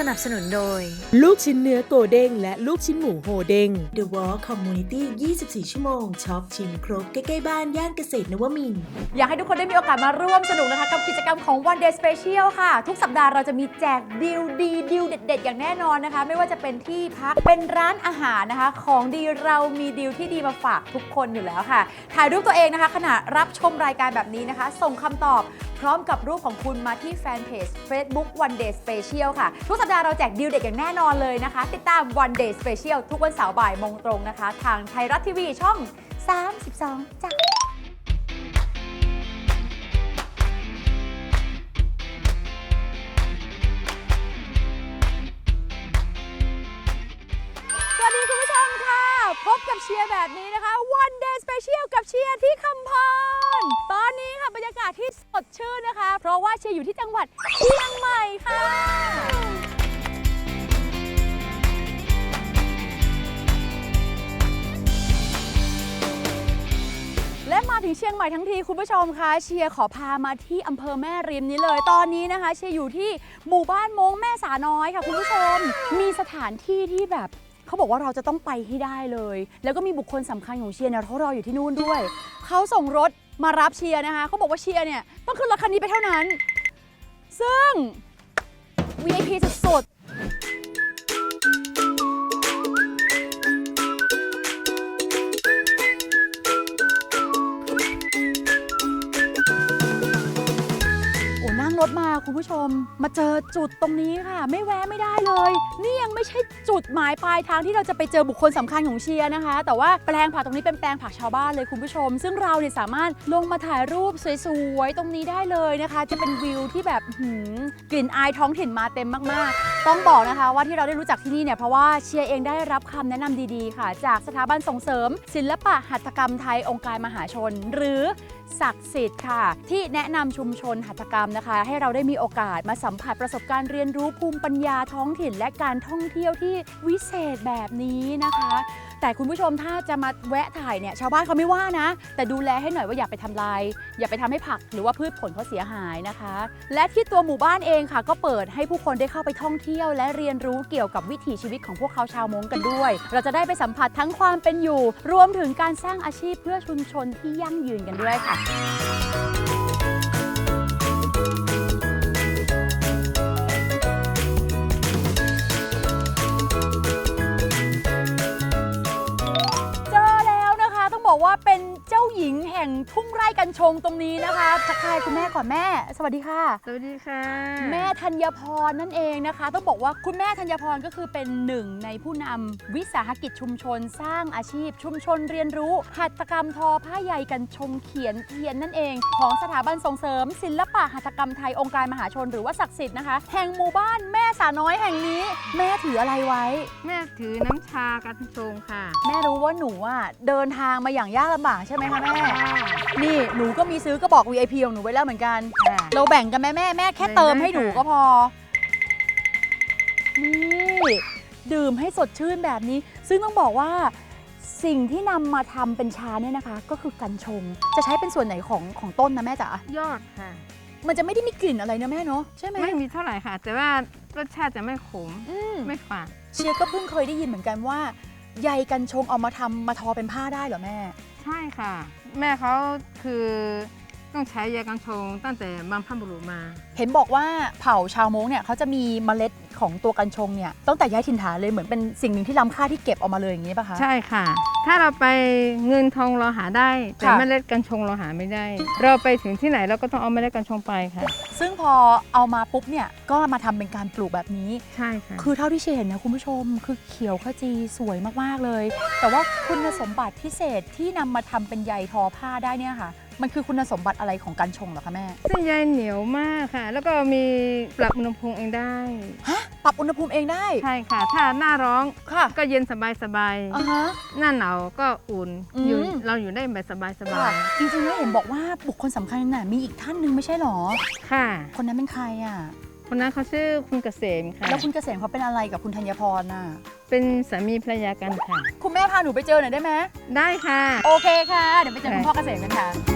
สนับสนุนโดย ลูกชิ้นเนื้อโกเด้งและลูกชิ้นหมูโฮเด้ง The Wall Community 24 ชั่วโมงช็อปชิมครบใกล้ๆบ้านย่านเกษตรนวมินทร์อยากให้ทุกคนได้มีโอกาสมาร่วมสนุกนะคะกับกิจกรรมของ One Day Special ค่ะ ทุกสัปดาห์เราจะมีแจกดีลดีดีลเด็ด ๆ อย่างแน่นอนนะคะ ไม่ว่าจะเป็นที่พักเป็นร้านอาหารนะคะ ของดีเรามีดีลที่ดีมาฝากทุกคนอยู่แล้วค่ะ ถ่ายรูปตัวเองนะคะ ขณะรับชมรายการแบบนี้นะคะ ส่งคำตอบพร้อมกับรูปของคุณมาที่แฟนเพจ Facebook One Day Special ค่ะทุกสัปดาห์เราแจกดีลเด็ดอย่างแน่นอนเลยนะคะ ติดตาม One Day Special ทุกวันเสาร์บ่ายโมงตรงนะคะ ทางไทยรัฐทีวีช่อง 32จ้ะสวัสดีคุณผู้ชมค่ะพบกับเชียร์แบบนี้นะคะ One Day Special กับเชียร์ที่คำพร ตอนนี้ค่ะบรรยากาศที่สดชื่นนะคะ เพราะว่าเชียร์อยู่ที่จังหวัดเชียงใหม่ค่ะ และมาถึงเชียงใหม่ทั้งทีคุณผู้ชมคะเชียร์ขอพามาที่อำเภอแม่ริมนี้เลย ตอนนี้นะคะ เชียร์อยู่ที่หมู่บ้านมงแม่สาน้อยค่ะคุณผู้ชม มีสถานที่ที่แบบเขาบอกว่าเราจะต้องไปให้ได้เลย แล้วก็มีบุคคลสำคัญของเชียร์เนี่ยเขารออยู่ที่นู่นด้วย เขาส่งรถมารับเชียร์นะคะเขาบอกว่าเชียร์เนี่ยต้องขึ้นรถคันนี้ไปเท่านั้น ซึ่ง VIP สุดๆ คุณผู้ชมมาเจอจุดตรงนี้ค่ะ ไม่แวะไม่ได้เลย นี่ยังไม่ใช่จุดหมายปลายทางที่เราจะไปเจอบุคคลสำคัญของเชียร์นะคะ แต่ว่าแปลงผักตรงนี้เป็นแปลงผักชาวบ้านเลยคุณผู้ชม ซึ่งเราเนี่ยสามารถลงมาถ่ายรูปสวยๆตรงนี้ได้เลยนะคะ จะเป็นวิวที่แบบหืมกลิ่นอายท้องถิ่นมาเต็มมากๆ ต้องบอกนะคะว่าที่เราได้รู้จักที่นี่เนี่ยเพราะว่าเชียร์เองได้รับคำแนะนำดีๆ ค่ะ จากสถาบันส่งเสริม ศิลปะหัตถกรรมไทยองค์การมหาชน หรือศักดิ์สิทธิ์ค่ะ ที่แนะนำชุมชนหัตถกรรมนะคะ ให้เราได้มีโอกาสมาสัมผัสประสบการณ์เรียนรู้ภูมิปัญญาท้องถิ่นและการท่องเที่ยวที่วิเศษแบบนี้นะคะ แต่คุณผู้ชมถ้าจะมาแวะถ่ายเนี่ยชาวบ้านเขาไม่ว่านะ แต่ดูแลให้หน่อยว่าอย่าไปทำลาย อย่าไปทำให้ผักหรือว่าพืชผลเขาเสียหายนะคะ และที่ตัวหมู่บ้านเองค่ะ ก็เปิดให้ผู้คนได้เข้าไปท่องเที่ยว และเรียนรู้เกี่ยวกับวิถีชีวิตของพวกเขาชาวมงกันด้วย เราจะได้ไปสัมผัสทั้งความเป็นอยู่ รวมถึงการสร้างอาชีพเพื่อชุมชนที่ยั่งยืนกันด้วยค่ะ ว่าเป็นเจ้า หญิงแห่งทุ่งไร่กัญชงตรงนี้นะคะทักทายคุณแม่ก่อนแม่ สวัสดีค่ะ สวัสดีค่ะ แม่ธัญพรนั่นเองนะคะ ต้องบอกว่าคุณแม่ธัญพรก็คือเป็นหนึ่งในผู้นำวิสาหกิจชุมชน สร้างอาชีพ ชุมชนเรียนรู้ หัตถกรรมทอผ้าใยกันชงเขียนเทียนนั่นเอง ของสถาบันส่งเสริม ศิลปะหัตถกรรมไทยองค์การมหาชนหรือว่าศักดิ์สิทธิ์นะคะแห่งหมู่บ้านแม่สาน้อยแห่งนี้ แม่ถืออะไรไว้ แม่ถือน้ำชากันชงค่ะ แม่รู้ว่าหนูอะเดินทางมาอย่างยากลำบากใช่ไหมคะแม่ นี่หนูก็มีซื้อกระบอก VIP ของหนูไว้แล้วเหมือนกัน ค่ะเราแบ่งกันแม่แม่แม่แค่แบ่งเติมได้ให้หนูค่ะก็พอ นี่ดื่มให้สดชื่นแบบนี้ ซึ่งต้องบอกว่าสิ่งที่นำมาทำเป็นชาเนี่ยนะคะ ก็คือกัญชง จะใช้เป็นส่วนไหนของของต้นนะแม่จ๋ายอดค่ะ มันจะไม่ได้มีกลิ่นอะไรนะแม่เนาะใช่ไหมไม่มีเท่าไหร่ค่ะ แต่ว่ารสชาติจะไม่ขม อืม ไม่ฝาด เชียร์ก็เพิ่งเคยได้ยินเหมือนกันว่า ใยกันชงเอามาทำมาทอเป็นผ้าได้เหรอแม่ ใช่ค่ะ แม่เขาคือ ต้องใช้ยากันชงตั้งแต่บรรพบุรุษมา เห็นบอกว่าเผ่าชาวม้งเนี่ยเขาจะมีเมล็ดของตัวกัญชงเนี่ยตั้งแต่ย้ายถิ่นฐานเลยเหมือนเป็นสิ่งหนึ่งที่ล้ำค่าที่เก็บออกมาเลยอย่างนี้ป่ะคะใช่ค่ะ ถ้าเราไปเงินทองเราหาได้ แต่ค่ะเมล็ดกัญชงเราหาไม่ได้ เราไปถึงที่ไหนเราก็ต้องเอาเมล็ดกัญชงไปค่ะ ซึ่งพอเอามาปุ๊บเนี่ยก็มาทำเป็นการปลูกแบบนี้ใช่ค่ะคือเท่าที่เชยเห็นนะคุณผู้ชม คือเขียวขจีสวยมากๆเลย แต่ว่าคุณสมบัติพิเศษที่นำมาทำเป็นใยทอผ้าได้เนี่ยค่ะ มันคือคุณสมบัติอะไรของกัญชงเหรอคะแม่เส้นใยเหนียวมากค่ะ แล้วก็มีปรับอุณหภูมิเองได้ ฮะปรับอุณหภูมิเองได้ใช่ค่ะ ถ้าหน้าร้อนค่ะก็เย็นสบายสบายๆอ่าฮะ หน้าหนาวก็อุ่นอืม อยู่เราอยู่ได้แบบสบายสบาค่ะยจริงๆแล้วเห็นบอกว่าบุคคลสำคัญน่ะมีอีกท่านหนึ่งไม่ใช่หรอ ค่ะคนนั้นเป็นใครอะ คนนั้นเขาชื่อคุณเกษมค่ะแล้วคุณเกษมเขาเป็นอะไรกับคุณธัญพรน่ะ เป็นสามีภรรยากันค่ะ คุณแม่พาหนูไปเจอหน่อยได้ไหมได้ค่ะ โอเคค่ะ เดี๋ยวไปเจอคุณพ่อเกษมกันค่ะ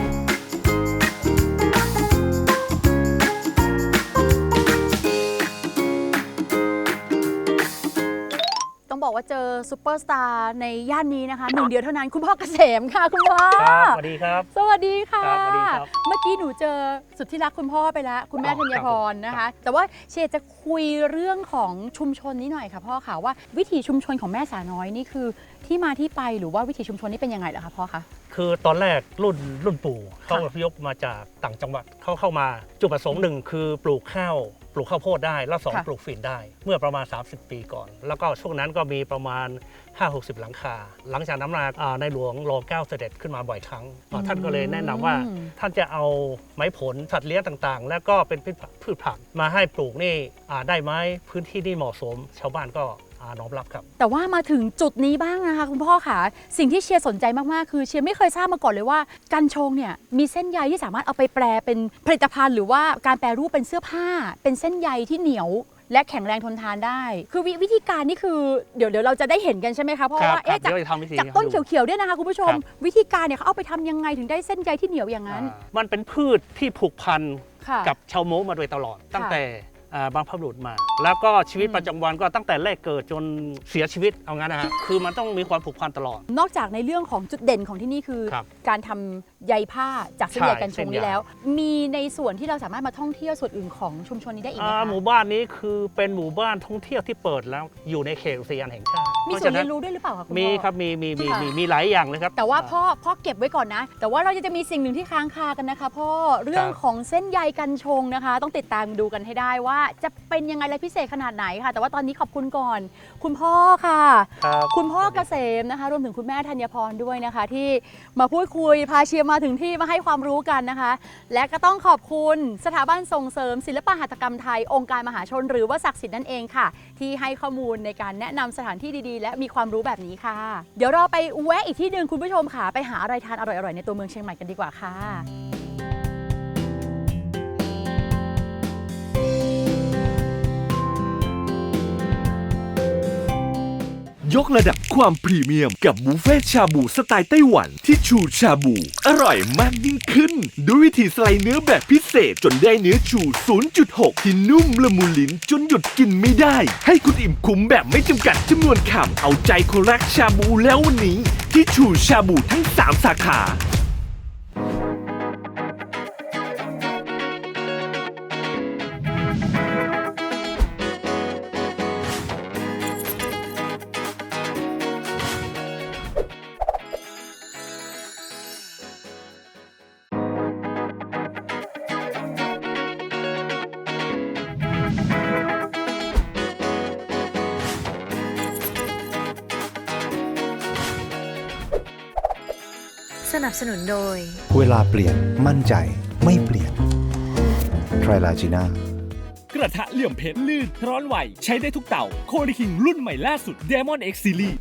ว่าเจอซูเปอร์สตาร์ในย่านนี้นะคะหนึ่งเดียวเท่านั้นคุณพ่อเกษมค่ะคุณพ่อครับสวัสดีครับ สวัสดีค่ะ ครับสวัสดีครับ เมื่อกี้หนูเจอสุดที่รักคุณพ่อไปแล้ว คุณแม่อ๋อธัญพรนะคะ แต่ว่าเชษจะคุยเรื่องของชุมชนนี้หน่อยค่ะพ่อค่ะว่าวิถีชุมชนของแม่สาน้อยนี่คือ ที่มาที่ไปหรือว่าวิถีชุมชนนี่เป็นยังไงเหรอคะพ่อคะ คือตอนแรกรุ่นรุ่นปู่เขาค่ะอพยพมาจากต่างจังหวัดเข้าเข้ามา จุดประสงค์หนึ่งคือปลูกข้าวป ลูกข้าวโพดได้แล้วสองค่ะ ปลูกฝิ่นได้ เมื่อประมาณ 30 ปีก่อน แล้วก็ช่วงนั้นก็มีประมาณ 5-60 หลังคา หลังจากนั้นมาอ่าในหลวงรอเก้าเสด็จขึ้นมาบ่อยครั้งอ่าท่านก็เลยแนะนำว่า อืม ท่านจะเอาไม้ผลสัตว์เลี้ยงต่างๆ แล้วก็เป็นพืชผักพืชผักมาให้ปลูกนี่อ่าได้ไหมพื้นที่นี่เหมาะสม ชาวบ้านก็อ่า น้อมรับครับ แต่ว่ามาถึงจุดนี้บ้างนะคะคุณพ่อค่ะสิ่งที่เชียร์สนใจมาก ๆ คือเชียร์ไม่เคยทราบมาก่อนเลยว่ากัญชงเนี่ยมีเส้นใยที่สามารถเอาไปแปลเป็นผลิตภัณฑ์ หรือว่าการแปรรูปเป็นเสื้อผ้า เป็นเส้นใยที่เหนียวและแข็งแรงทนทานได้ คือววิธีการนี่คือเดี๋ยวเดี๋ยวเราจะได้เห็นกันใช่ไหมคะเพราะว่าครัเอ๊ะบจากเดี๋ยวจะทำวิธีจากให้ต้นดูเขียวๆเนี่ยนะคะคุณผู้ชมครับวิธีการเนี่ยเขาเอาไปทำยังไงถึงได้เส้นใยที่เหนียวอย่างนั้นอ่ามันเป็นพืชที่ผูกพันค่ะกับชาวโม้มาโดยตลอดตั้งค่ะแต่อ่า บางพบุรุษมา แล้วก็ชีวิตอืมประจำวันก็ตั้งแต่แรกเกิดจนเสียชีวิตเอางั้นนะฮะคือมันต้องมีความผูกพันตลอด นอกจากในเรื่องของจุดเด่นของที่นี่คือครับการทำใยผ้าจากเส้นใยใช่กัญชเส้งนใยนี้แล้ว มีในส่วนที่เราสามารถมาท่องเที่ยวส่วนอื่นของชุมชนนี้ได้อีกไหมอ่าคะหมู่บ้านนี้คือเป็นหมู่บ้านท่องเที่ยวที่เปิดแล้วอยู่ในเขตอุทยานแห่งชาติมีเพราะส่วนฉะเรียนรู้ด้วยหรือเปล่าคะคุณมีพ่อครับมีมีมีค่ะมีมีหลายอย่างเลยครับ แต่ว่าอ่พ่อพ่อเก็บไว้ก่อนนะ แต่ว่าเราจะมีสิ่งหนึ่งที่ค้างคากันนะคะพ่อเรื่องครับของเส้นใยกัญชงนะคะ ต้องติดตามดูกันให้ได้ว่าจะเป็นยังไงและพิเศษขนาดไหนค่ะ แต่ว่าตอนนี้ขอบคุณก่อน คุณพ่อค่ะ ครับคุณพ่อเกษมนะคะ รวมถึงคุณแม่ธัญพรด้วยนะคะ ที่มาพูดคุยพาเชียร์มาถึงที่มาให้ความรู้กันนะคะ และก็ต้องขอบคุณสถาบันส่งเสริม ศิลปหัตถกรรมไทย องค์การมหาชน หรือว่าศักดิ์สิทธิ์นั่นเองค่ะ ที่ให้ข้อมูลในการแนะนำสถานที่ดีๆ และมีความรู้แบบนี้ค่ะ เดี๋ยวเราไปแวะอีกที่หนึ่งคุณผู้ชมค่ะไปหาอะไรทานอร่อยๆในตัวเมืองเชียงใหม่กันดีกว่าค่ะ ยกระดับความพรีเมียมกับบุฟเฟ่ชาบูสไตล์ไต้หวันที่ชูชาบู อร่อยมากยิ่งขึ้น ด้วยวิธีสไลด์เนื้อแบบพิเศษจนได้เนื้อชู 0.6 ที่นุ่มละมุนลิ้นจนหยุดกินไม่ได้ ให้คุณอิ่มคุ้มแบบไม่จำกัดจำนวนคำเอาใจคนรักชาบูแล้ววันนี้ ที่ชูชาบูทั้ง 3 สาขา นับสนุนโดย เวลาเปลี่ยนมั่นใจไม่เปลี่ยนไทรลาจีน่ากระทะเหลี่ยมเพชรลื่น ร้อนไหว ใช้ได้ทุกเต่า โคดิคิงรุ่นใหม่ล่าสุด Demon X Series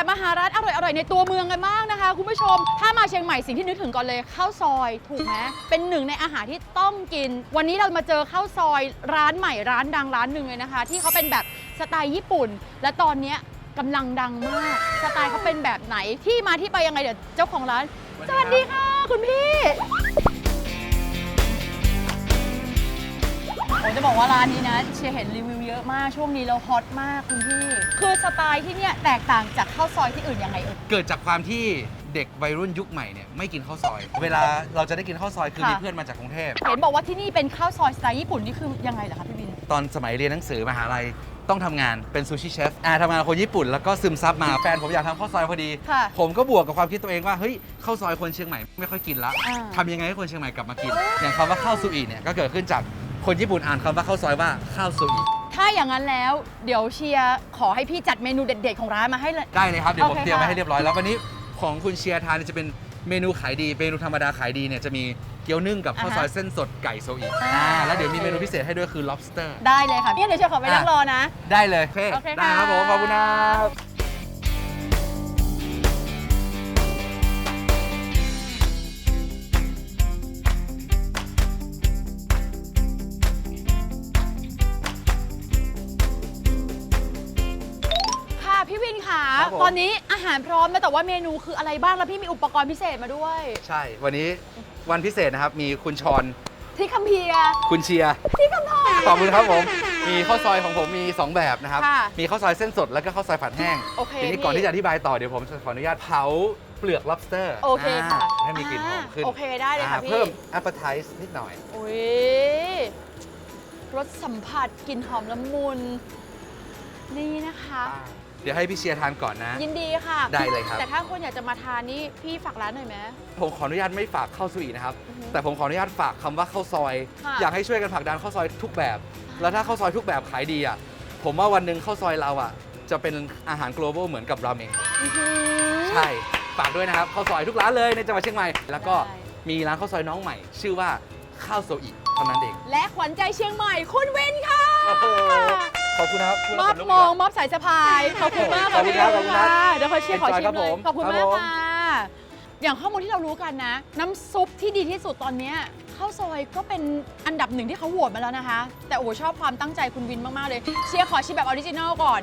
บรรยากาศมาหาร้านอร่อยๆในตัวเมืองกันมากนะคะ คุณผู้ชม ถ้ามาเชียงใหม่สิ่งที่นึกถึงก่อนเลยข้าวซอยถูกไหมเป็นหนึ่งในอาหารที่ต้องกิน วันนี้เรามาเจอข้าวซอยร้านใหม่ร้านดังร้านหนึ่งเลยนะคะ ที่เขาเป็นแบบสไตล์ญี่ปุ่น และตอนเนี้ยกำลังดังมากสไตล์เขาเป็นแบบไหนที่มาที่ไปยังไงเดี๋ยวเจ้าของร้าน สวัสดีค่ะ คุณพี่ ผมจะบอกว่าร้านนี้นะเชียร์เห็นรีวิวเยอะมากช่วงนี้เราฮอตมากคุณพี่ คือสไตล์ที่เนี่ยแตกต่างจากข้าวซอยที่อื่นยังไงเอ่ย เกิดจากความที่เด็กวัยรุ่นยุคใหม่เนี่ยไม่กินข้าวซอย เวลาเราจะได้กินข้าวซอยคือค่ะ มีเพื่อนมาจากกรุงเทพ เห็นบอกว่าที่นี่เป็นข้าวซอยสไตล์ญี่ปุ่นนี่คือยังไงเหรอคะพี่บิน ตอนสมัยเรียนหนังสือมหาลัยต้องทำงานเป็นซูชิเชฟอ่าทำงานกับคนญี่ปุ่นแล้วก็ซึมซับมาแฟนผมอยากทำข้าวซอยพอดี ค่ะ ผมก็บวกกับความคิดตัวเองว่าเฮ้ยข้าวซอยคนเชียงใหม่ไม่ค่อยกินละอ่า ทำยังไงให้คนเชียงใหม่กลับมากิน อย่างคำว่าข้าวซูอิเนี่ยก็เกิดขึ้นจาก คนญี่ปุ่นอ่านคำว่าข้าวซอยว่าข้าวซูอิถ้าอย่างนั้นแล้วเดี๋ยวเชียร์ขอให้พี่จัดเมนูเด็ด ๆ ของร้านมาให้เลย ได้เลยครับ เดี๋ยวผมโอเคเตรียมไว้ค่ะ ให้เรียบร้อยแล้ววันนี้ของคุณเชียร์ทานเนี่ยจะเป็นเมนูขายดีเมนูธรรมดาขายดีเนี่ยจะมีเกี๊ยวนึ่งกับข้าวซอยเส้นสดไก่โซอิอ่า อ่าแล้วเดี๋ยวมีเมนูพิเศษให้ด้วยคือ lobster ได้เลยค่ะพี่เดี๋ยวเชียร์ขอไปนั่งรอนะ ได้เลยโอเคโอเคได้ครับค่ะผมขอบคุณครับ ครับผมตอนนี้อาหารพร้อมแล้วแต่ว่าเมนูคืออะไรบ้างแล้วพี่มีอุปกรณ์พิเศษมาด้วย ใช่ วันนี้วันพิเศษนะครับ มีคุณชรที่คัมเพียร์คุณเชียร์ที่คำพรขอบคุณครับผม มีข้าวซอยของผมมี 2 แบบนะครับ ค่ะมีข้าวซอยเส้นสดแล้วก็ข้าวซอยผัดแห้ง โอเคทีนี้พี่ก่อนที่จะอธิบายต่อเดี๋ยวผมจะขออนุญาตเผาเปลือก lobster โอเคค่ะอ่าให้มีกลิ่นหอมขึ้นโอเคได้เลยค่ะอ่าพี่ เพิ่ม appetize นิดหน่อย อุ้ยรสสัมผัสกลิ่นหอมละมุน นี่นะคะ เดี๋ยวให้พี่เชียร์ทานก่อนนะ ยินดีค่ะได้เลยครับ แต่ถ้าคนอยากจะมาทานนี่พี่ฝากร้านหน่อยไหม ผมขออนุญาตไม่ฝากข้าวสุอีนะครับแต่ผมขออนุญาตฝากคำว่าข้าวซอย ค่ะอยากให้ช่วยกันผลักดันข้าวซอยทุกแบบ แล้วถ้าข้าวซอยทุกแบบขายดีอะ ผมว่าวันหนึ่งข้าวซอยเราอะ จะเป็นอาหาร global เหมือนกับราเมงอื้อหือใช่ ฝากด้วยนะครับข้าวซอยทุกร้านเลยในจังหวัดเชียงใหม่ แล้วก็ได้ มีร้านข้าวซอยน้องใหม่ ชื่อว่าข้าวโซอิเท่านั้นเอง และขวัญใจเชียงใหม่คุณวินค่ะ โอ้โห ขอบคุณนะครับพูดมแล้วอบขนลุกมอีกอง แล้ว มอบสายสะพาย ขอบคุณมากขอบคุณครับขอบคุณครับะเดี๋ยวขอเชียร์ขอ Enjoy ชิมครับเลผยมขอบคุณครับมากผม ค่ะ อย่างข้อมูลที่เรารู้กันนะ น้ำซุปที่ดีที่สุดตอนเนี้ยข้าวซอยก็เป็นอันดับหนึ่งที่เขาโหวตมาแล้วนะคะ แต่โอ้โหชอบความตั้งใจคุณวินมาก ๆ เลย เชียร์ขอชิมแบบออริจินอลก่อน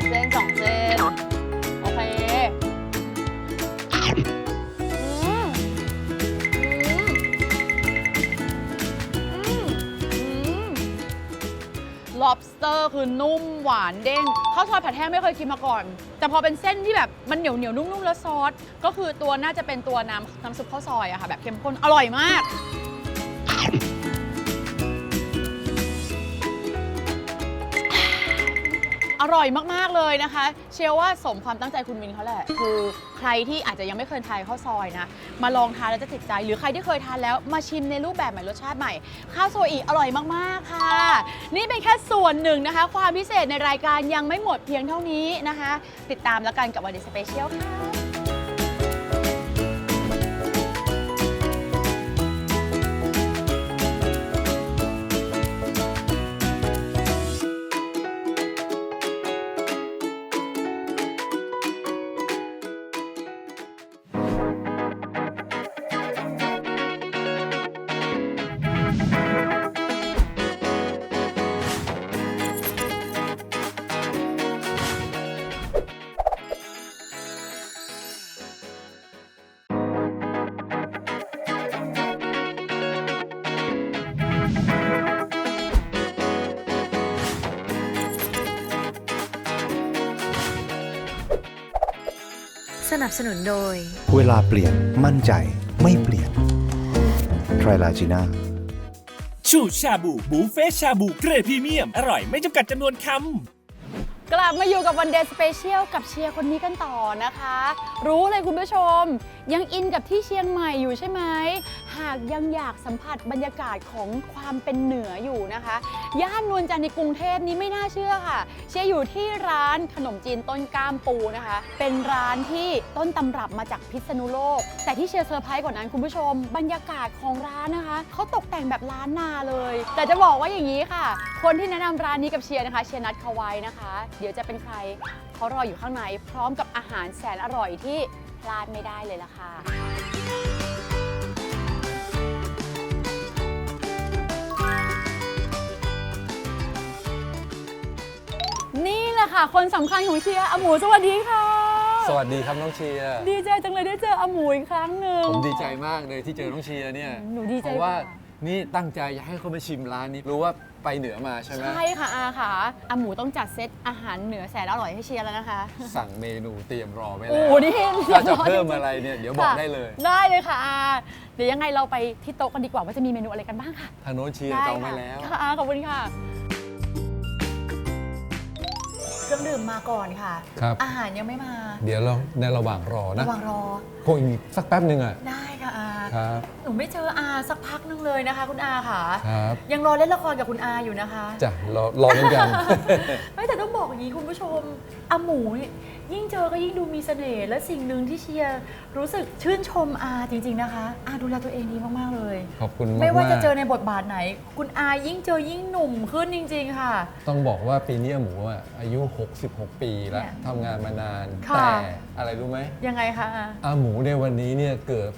งเส้นสองเส้น โอเคอืม อืม อืม lobster คือนุ่มหวานเด้งข้าวซอยผัดแห้งไม่เคยกินมาก่อน แต่พอเป็นเส้นที่แบบมันเหนียวเหนียวนุ่มๆ แล้วซอส ก็คือตัวน่าจะเป็นตัวน้ำน้ำซุปข้าวซอยอะค่ะ แบบเข้มข้นอร่อยมาก อร่อยมาก ๆ เลยนะคะ เชื่อว่าสมความตั้งใจคุณมินเขาแหละ คือใครที่อาจจะยังไม่เคยทานข้าวซอยนะ มาลองทานแล้วจะติดใจ หรือใครที่เคยทานแล้วมาชิมในรูปแบบใหม่รสชาติใหม่ ข้าวซอีอร่อยมาก ๆ ค่ะ นี่เป็นแค่ส่วนหนึ่งนะคะ ความพิเศษในรายการยังไม่หมดเพียงเท่านี้นะคะ ติดตามแล้วกันกับวันเดสเปเชียลค่ะ สนับสนุนโดย เวลาเปลี่ยนมั่นใจไม่เปลี่ยนไทรลาจีน่าชูชาบู บูเฟ่ชาบูเกรดพรีเมียม อร่อยไม่จำกัดจำนวนคำ กลับมาอยู่กับวันเดย์สเปเชียลกับเชียร์คนนี้กันต่อนะคะ รู้เลยคุณผู้ชม ยังอินกับที่เชียงใหม่อยู่ใช่ไหม หากยังอยากสัมผัสบรรยากาศของความเป็นเหนืออยู่นะคะ ย่านนวลจันทร์ในกรุงเทพนี้ไม่น่าเชื่อค่ะ เชียร์อยู่ที่ร้านขนมจีนต้นกล้ามปูนะคะ เป็นร้านที่ต้นตำรับมาจากพิษณุโลก แต่ที่เชียร์เซอร์ไพรส์กว่านั้นคุณผู้ชม บรรยากาศของร้านนะคะเขาตกแต่งแบบล้านนาเลย แต่จะบอกว่าอย่างนี้ค่ะ คนที่แนะนำร้านนี้กับเชียร์นะคะ เชียร์นัดเขาไว้นะคะเดี๋ยวจะเป็นใครเขารออยู่ข้างในพร้อมกับอาหารแสนอร่อยที่พลาดไม่ได้เลยล่ะค่ะนี่แหละค่ะ คนสำคัญของเชียร์อาหมูสวัสดีค่ะ สวัสดีครับน้องเชียร์ ดีใจจังเลยได้เจออาหมูอีกครั้งหนึ่ง ผมดีใจมากเลยที่เจอน้องเชียร์เนี่ยหนูดีใจเพราะว่าค่ะนี่ตั้งใจจะให้เขามาชิมร้านนี้ รู้ว่า ไปเหนือมาใช่ไหม ใช่ค่ะอาค่ะอาหมูต้องจัดเซตอาหารเหนือแสนอร่อยให้เชียร์แล้วนะคะ สั่งเมนูเตรียมรอไว้โอ้แล้วโหนี่ถ้าจะเพิ่มอะไรเนี่ยเดี๋ยวบอกค่ะได้เลยได้เลยค่ะอาเดี๋ยวยังไงเราไปที่โต๊ะกันดีกว่าว่าจะมีเมนูอะไรกันบ้างค่ะทางโน้นเชียร์จองไว้แล้ว ค่ะอาขอบคุณค่ะ เครื่องดื่มมาก่อนค่ะ ครับ อาหารยังไม่มา เดี๋ยวเราในระหว่างรอนะระหว่างรอ คงอีกสักแป๊บหนึ่งอะ ได้ค่ะอาครับ หนูไม่เจออาสักพักนึงเลยนะคะ คุณอาค่ะ ครับยังรอเล่นละครกับคุณอาอยู่นะคะ จ้ะรอรอเหมือนกัน ไม่แต่ต้องบอกอย่างนี้คุณผู้ชมอาหมูนี่ยิ่งเจอก็ยิ่งดูมีเสน่ห์และสิ่งหนึ่งที่เชียร์รู้สึกชื่นชมอาจริง ๆนะคะ อาดูแลตัวเองดีมากๆเลย ขอบคุณมากไม่ว่าจะเจอๆในบทบาทไหน คุณอายิ่งเจอยิ่งหนุ่มขึ้นจริง ๆ ค่ะ ต้องบอกว่าปีนี้หมูอะอายุ66 ปีแล้วเนี่ยทำงานมานาน ค่ะ แต่อะไรรู้ไหมยังไงคะอาอาหมูในวันนี้เนี่ยเกือบ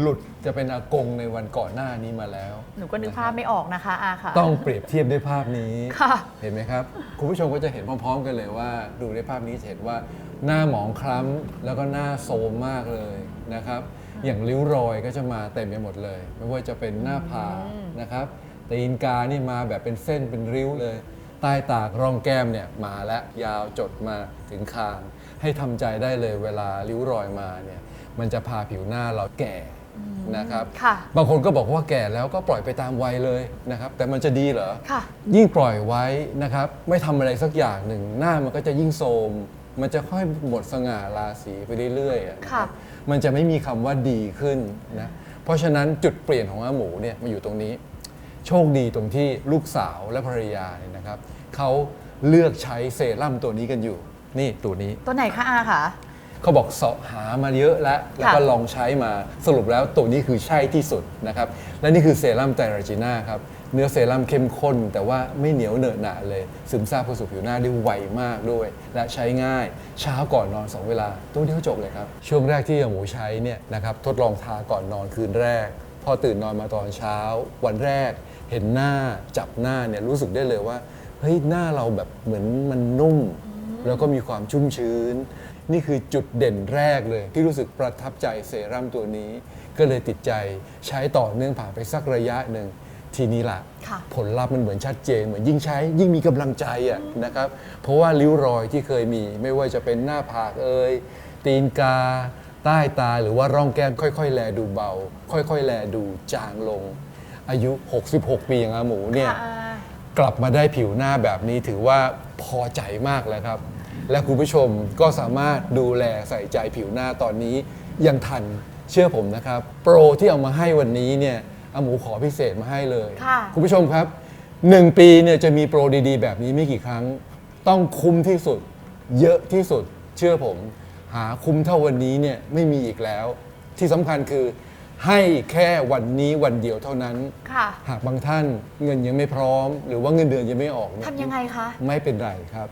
หลุดจะเป็นอากงในวันก่อนหน้านี้มาแล้ว หนูก็นึกภาพไม่ออกนะคะอาค่ะ ต้องเปรียบเทียบด้วยภาพนี้ ค่ะ เห็นไหมครับ คุณผู้ชมก็จะเห็นพร้อมๆ กันเลยว่า ดูในภาพนี้จะเห็นว่าหน้าหมองคล้ำแล้วก็หน้าโทรมมากเลยนะครับ อย่างริ้วรอยก็จะมาเต็มไปหมดเลย ไม่ว่าจะเป็นหน้าผากนะครับตีนกานี่มาแบบเป็นเส้นเป็นริ้วเลยใต้ตากร่องแก้มเนี่ยมาแล้วยาวจดมาถึงคาง ให้ทำใจได้เลยเวลาริ้วรอยมาเนี่ยมันจะพาผิวหน้าเราแก่นะครับค่ะบางคนก็บอกว่าแก่แล้วก็ปล่อยไปตามวัยเลยนะครับ แต่มันจะดีเหรอค่ะยิ่งปล่อยไว้นะครับ ไม่ทำอะไรสักอย่างหนึ่งหน้ามันก็จะยิ่งโทรมมันจะค่อยหมดสง่าราศีไปเรื่อยๆอะนะคค่ะรับมันจะไม่มีคำว่าดีขึ้นนะเพราะฉะนั้นจุดเปลี่ยนของอาหมูเนี่ยมาอยู่ตรงนี้ โชคดีตรงที่ลูกสาวและภรรยาเนี่ยนะครับ เขาเลือกใช้เซรั่มตัวนี้กันอยู่ นี่ตัวนี้ ตัวไหนคะอาค่ะเขาบอกเสาะหามาเยอะแล้วแล้วก็ลองใช้มาสรุปแล้วตัวนี้คือใช่ที่สุดนะครับและนี่คือเซรั่มไตรราจีน่าครับเนื้อเซรั่มเข้มข้น แต่ว่าไม่เหนียวเหนอะหนะเลย ซึมซาบเข้าสู่ผิวหน้าได้ไวมากด้วย และใช้ง่าย เช้าก่อนนอน 2 เวลาตัวเดียวจบเลยครับ ช่วงแรกที่หมูใช้เนี่ยนะครับทดลองทาก่อนนอนคืนแรก พอตื่นนอนมาตอนเช้า วันแรกเห็นหน้าจับหน้าเนี่ยรู้สึกได้เลยว่า เฮ้ยหน้าเราแบบเหมือนมันนุ่ม แล้วก็มีความชุ่มชื้น นี่คือจุดเด่นแรกเลย ที่รู้สึกประทับใจเซรั่มตัวนี้ ก็เลยติดใจใช้ต่อเนื่องผ่านไปสักระยะหนึ่งทีนี้ละค่ะ ผลลัพธ์มันเหมือนชัดเจน เหมือนยิ่งใช้ ยิ่งมีกำลังใจอะนะครับ เพราะว่าริ้วรอยที่เคยมี ไม่ว่าจะเป็นหน้าผากเอ่ยตีนกา ใต้ตาหรือว่าร่องแก้มค่อย ๆ แลดูเบา ค่อย ๆ แลดูจางลง อายุ 66 ปีอย่างอาหมูเนี่ยค่ะอา กลับมาได้ผิวหน้าแบบนี้ถือว่าพอใจมากแล้วครับ และคุณผู้ชมก็สามารถดูแลใส่ใจผิวหน้าตอนนี้ยังทันเชื่อผมนะครับ โปรที่เอามาให้วันนี้เนี่ยอาหมูขอพิเศษมาให้เลยค่ะ คุณผู้ชมครับ 1 ปีเนี่ยจะมีโปรดีๆ แบบนี้ไม่กี่ครั้ง ต้องคุ้มที่สุด เยอะที่สุดเชื่อผม หาคุ้มเท่าวันนี้เนี่ยไม่มีอีกแล้ว ที่สำคัญคือ ให้แค่วันนี้วันเดียวเท่านั้น ค่ะ หากบางท่านเงินยังไม่พร้อม หรือว่าเงินเดือนยังไม่ออกเนี่ยทำยังไงคะ ไม่เป็นไรครับ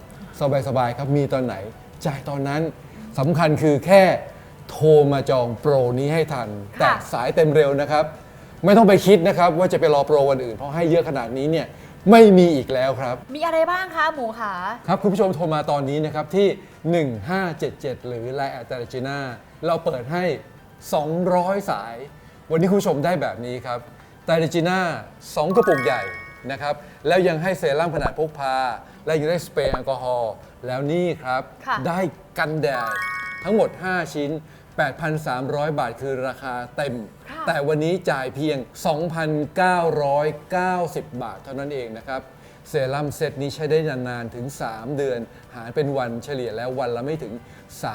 สบายๆครับมีตอนไหนจ่ายตอนนั้นสำคัญคือแค่โทรมาจองโปรนี้ให้ทัน แต่สายเต็มเร็วนะครับ ไม่ต้องไปคิดนะครับ ว่าจะไปรอโปรวันอื่นเพราะให้เยอะขนาดนี้เนี่ยไม่มีอีกแล้วครับ มีอะไรบ้างคะ หมูขาครับ คุณผู้ชมโทรมาตอนนี้นะครับที่ 1577 หรือ Line แอตาจิน่าเราเปิดให้ 200 สาย วันนี้คุณผู้ชมได้แบบนี้ครับไตรจิน่า2กระปุกใหญ่นะครับ แล้วยังให้เซรั่มขนาดพกพา และยังได้สเปรย์แอลกอฮอล์แล้วนี่ครับ ค่ะ ได้กันแดดทั้งหมด 5 ชิ้น 8,300 บาทคือราคาเต็มค่ะแต่วันนี้จ่ายเพียง 2,990 บาทเท่านั้นเองนะครับ เซรั่มเซตนี้ใช้ได้นาน ๆ ถึง 3 เดือน หารเป็นวันเฉลี่ยแล้ววันละไม่ถึง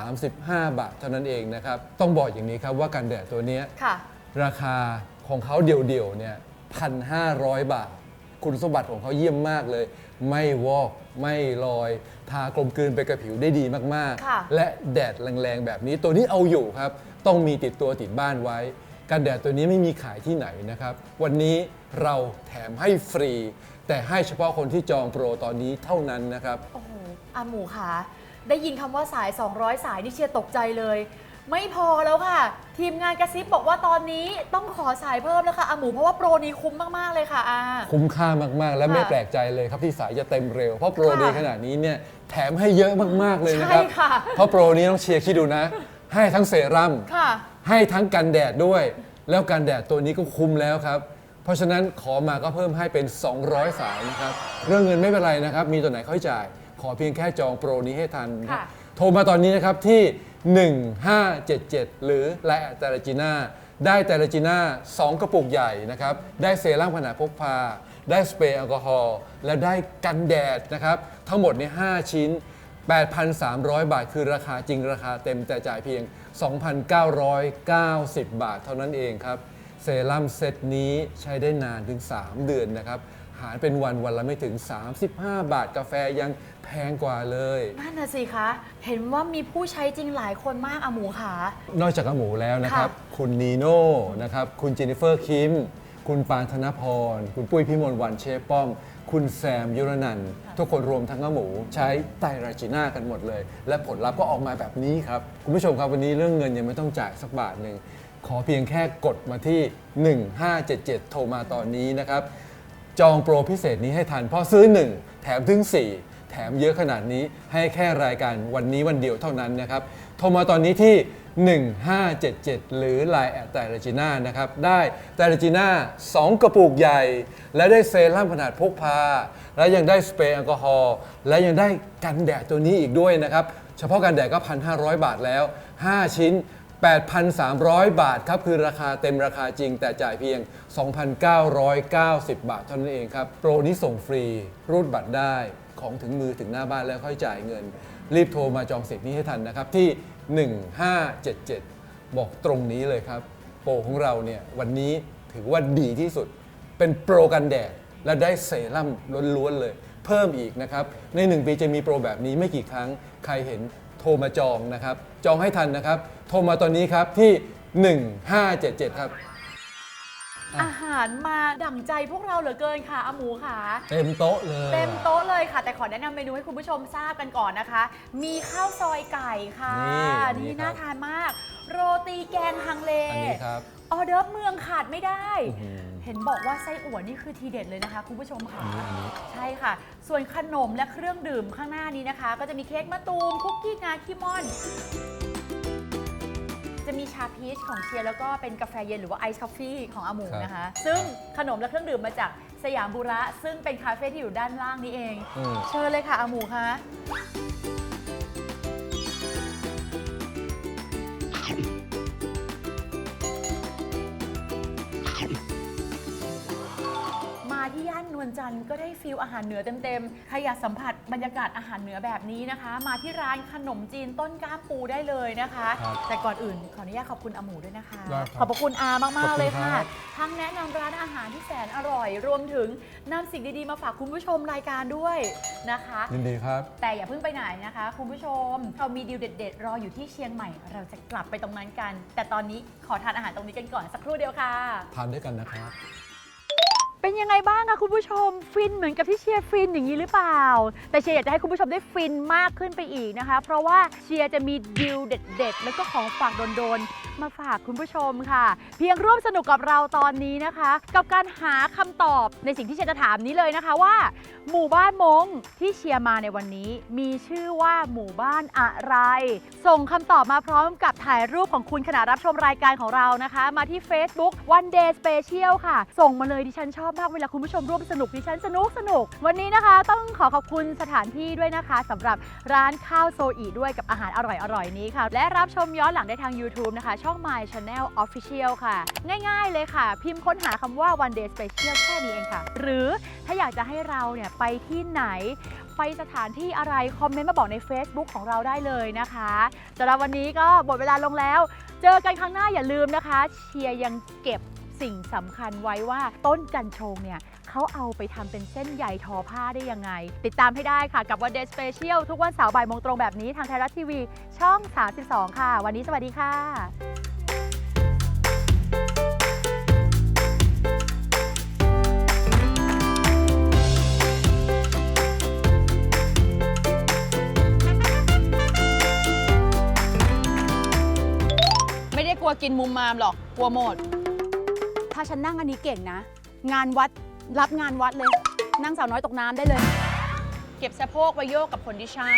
35 บาทเท่านั้นเองนะครับ ต้องบอกอย่างนี้ครับว่ากันแดดตัวเนี้ยค่ะ ราคาของเขาเดี่ยวๆเนี่ยพันห้าร้อยบาท คุณสมบัติของเขาเยี่ยมมากเลย ไม่วอกไม่ลอย ทากลมกลืนไปกับผิวได้ดีมากค่ะ ๆ และแดดแรงๆแบบนี้ตัวนี้เอาอยู่ครับ ต้องมีติดตัวติดบ้านไว้ กันแดดตัวนี้ไม่มีขายที่ไหนนะครับ วันนี้เราแถมให้ฟรี แต่ให้เฉพาะคนที่จองโปรตอนนี้เท่านั้นนะครับ โอ้โห อาหมูค่ะได้ยินคำว่าสาย 200 สายนี่เชียร์ตกใจเลย ไม่พอแล้วค่ะ ทีมงานกระซิบบอกว่าตอนนี้ต้องขอสายเพิ่มแล้วค่ะอาหมูเพราะว่าโปรนี้คุ้มมากๆเลยค่ะอา คุ้มค่ามากๆ และค่ะไม่แปลกใจเลยครับที่สายจะเต็มเร็ว เพราะโปรค่ะดีขนาดนี้เนี่ยแถมให้เยอะมากๆเลยนะครับ ใช่ค่ะ เพราะโปรนี้ต้องเชียร์คิดดูนะ ให้ทั้งเซรั่ม ค่ะ ให้ทั้งกันแดดด้วย แล้วกันแดดตัวนี้ก็คุ้มแล้วครับ เพราะฉะนั้นขอมาก็เพิ่มให้เป็น 200 สายนะครับ เรื่องเงินไม่เป็นไรนะครับ มีตัวไหนค่อยจ่าย ขอเพียงแค่จองโปรนี้ให้ทันค่ะโทรมาตอนนี้นะครับที่ 1577 หรือไลน์แต่ละจีน่าได้แต่ละจีน่า2กระปุกใหญ่นะครับ ได้เซรั่มขนาดพกพา ได้สเปรย์แอลกอฮอล์และได้กันแดดนะครับ ทั้งหมดใน 5 ชิ้น 8,300 บาทคือราคาจริงราคาเต็มแต่จ่ายเพียง 2,990 บาทเท่านั้นเองครับ เซรั่มเซตนี้ใช้ได้นานถึง 3 เดือนนะครับ หารเป็นวันวันละไม่ถึง 35 บาทกาแฟยังแพงกว่าเลย นั่นน่ะสิคะ เห็นว่ามีผู้ใช้จริงหลายคนมากอาหมูค่ะนอกจากอาหมูแล้วนะครับค่ะคุณนีโน่นะครับ คุณเจนนิเฟอร์คิม คุณปานธนพร คุณปุ้ยพิมลวันเชฟป้อม คุณแซมยุรนันท์ทุกคนรวมทั้งอาหมูใช้ไตรราจิน่ากันหมดเลย และผลลัพธ์ก็ออกมาแบบนี้ครับ คุณผู้ชมครับวันนี้เรื่องเงินยังไม่ต้องจ่ายสักบาทหนึ่งขอเพียงแค่กดมาที่ 1577 โทรมาตอนนี้นะครับ จองโปรพิเศษนี้ให้ทัน เพราะซื้อ 1 แถมถึง 4 แถมเยอะขนาดนี้ให้แค่รายการวันนี้วันเดียวเท่านั้นนะครับ โทรมาตอนนี้ที่ 1577 หรือ Line แอดแต่ละจีน่านะครับ ได้แต่ละจีน่า2 กระปุกใหญ่ และได้เซรั่มขนาดพกพา และยังได้สเปรย์แอลกอฮอล์และยังได้กันแดดตัวนี้อีกด้วยนะครับ เฉพาะกันแดดก็ 1,500 บาทแล้ว 5 ชิ้น 8,300 บาทครับ คือราคาเต็มราคาจริง แต่จ่ายเพียง 2,990 บาทเท่านั้นเองครับ โปรนี้ส่งฟรี รูดบัตรได้ของถึงมือถึงหน้าบ้านแล้วค่อยจ่ายเงิน รีบโทรมาจองสิทธิ์นี้ให้ทันนะครับ ที่ 1577 บอกตรงนี้เลยครับ โปรของเราเนี่ยวันนี้ถือว่าดีที่สุด เป็นโปรกันแดดและได้เซรั่มล้วนๆเลย เพิ่มอีกนะครับใน 1 ปีจะมีโปรแบบนี้ไม่กี่ครั้งใครเห็น โทรมาจองนะครับ จองให้ทันนะครับ โทรมาตอนนี้ครับที่ 1577 ครับ อาหารมาดั่งใจพวกเราเหลือเกินค่ะอาหมูค่ะ เต็มโต๊ะเลย เต็มโต๊ะเลยค่ะ แต่ขอแนะนำเมนูให้คุณผู้ชมทราบกันก่อนนะคะ มีข้าวซอยไก่ค่ะ นี่อันนี้นี่ครับ น่าทานมาก โรตีแกงฮังเล อันนี้ครับ ออเดิร์ฟเมืองขาดไม่ได้ อื้อหือเห็นบอกว่าไส้อั่วนี่คือทีเด็ดเลยนะคะคุณผู้ชมค่ะอันนี้อันนี้ใช่ค่ะ ส่วนขนมและเครื่องดื่มข้างหน้านี้นะคะ ก็จะมีเค้กมะตูมคุกกี้งาขี้ม่อน จะมีชาพีชของเชียร์แล้วก็เป็นกาแฟเย็นหรือว่าไอซ์คอฟฟี่ของอาหมูครับนะคะ ซึ่งขนมและเครื่องดื่มมาจากสยามบุระ ซึ่งเป็นคาเฟ่ที่อยู่ด้านล่างนี้เองอืมเชิญเลยค่ะอาหมูคะ ที่ย่านนวลจันทร์ก็ได้ฟิลอาหารเหนือเต็มๆ ใครอยากสัมผัสบรรยากาศอาหารเหนือแบบนี้นะคะ มาที่ร้านขนมจีนต้นกล้ามปูได้เลยนะคะ ครับแต่ก่อนอื่นขออนุญาตขอบคุณอาหมูด้วยนะคะ ได้ครับขอบพระคุณอามากขอบๆคุณเลยค่ะครับ ทั้งแนะนำร้านอาหารที่แสนอร่อย รวมถึงนำสิ่งดีๆมาฝากคุณผู้ชมรายการด้วยนะคะ ยินดีครับ แต่อย่าเพิ่งไปไหนนะคะ คุณผู้ชม เรามีดีลเด็ด ๆ รออยู่ที่เชียงใหม่ เราจะกลับไปตรงนั้นกัน แต่ตอนนี้ขอทานอาหารตรงนี้กันก่อนสักครู่เดียวค่ะ ทานด้วยกันนะครับ เป็นยังไงบ้างคะคุณผู้ชมฟินเหมือนกับที่เชียร์ฟินอย่างนี้หรือเปล่า แต่เชียร์อยากจะให้คุณผู้ชมได้ฟินมากขึ้นไปอีกนะคะ เพราะว่าเชียร์จะมีดิวเด็ดๆ แล้วก็ของฝากโดนๆ มาฝากคุณผู้ชมค่ะ เพียงร่วมสนุกกับเราตอนนี้นะคะ กับการหาคำตอบในสิ่งที่เชียร์จะถามนี้เลยนะคะว่า หมู่บ้านมงที่เชียร์มาในวันนี้ มีชื่อว่าหมู่บ้านอะไร ส่งคำตอบมาพร้อมกับถ่ายรูปของคุณขณะรับชมรายการของเรานะคะ มาที่ Facebook One Day Special ค่ะ ส่งมาเลยดิฉันชอบมากเวลาคุณผู้ชมร่วมสนุกดิฉันสนุกสนุก วันนี้นะคะ ต้องขอขอบคุณสถานที่ด้วยนะคะสำหรับร้านข้าวโซอีด้วยกับอาหารอร่อยๆนี้ค่ะ และรับชมย้อนหลังได้ทาง YouTube นะคะ ช่อง My Channel Official ค่ะ ง่ายๆเลยค่ะ พิมพ์ค้นหาคำว่า One Day Special แค่นี้เองค่ะ หรือถ้าอยากจะให้เราเนี่ยไปที่ไหนไปสถานที่อะไร คอมเมนต์มาบอกใน Facebook ของเราได้เลยนะคะสำหรับวันนี้ก็หมดเวลาลงแล้ว เจอกันครั้งหน้าอย่าลืมนะคะ เชียร์ยังเก็บ สิ่งสำคัญไว้ว่าต้นจันชงเนี่ยเขาเอาไปทำเป็นเส้นใยทอผ้าได้ยังไง ติดตามให้ได้ค่ะกับวันเดย์สเปเชียลทุกวันเสาร์บ่ายโมงตรงแบบนี้ทางไทยรัฐทีวี ช่อง 32 ค่ะ วันนี้สวัสดีค่ะไม่ได้กลัวกินมุมมามหรอก กลัวหมด ถ้าฉันนั่งอันนี้เก่งนะ งานวัดรับงานวัดเลย นั่งสาวน้อยตกน้ำได้เลย เก็บสะโพกไว้โยกกับคนที่ใช่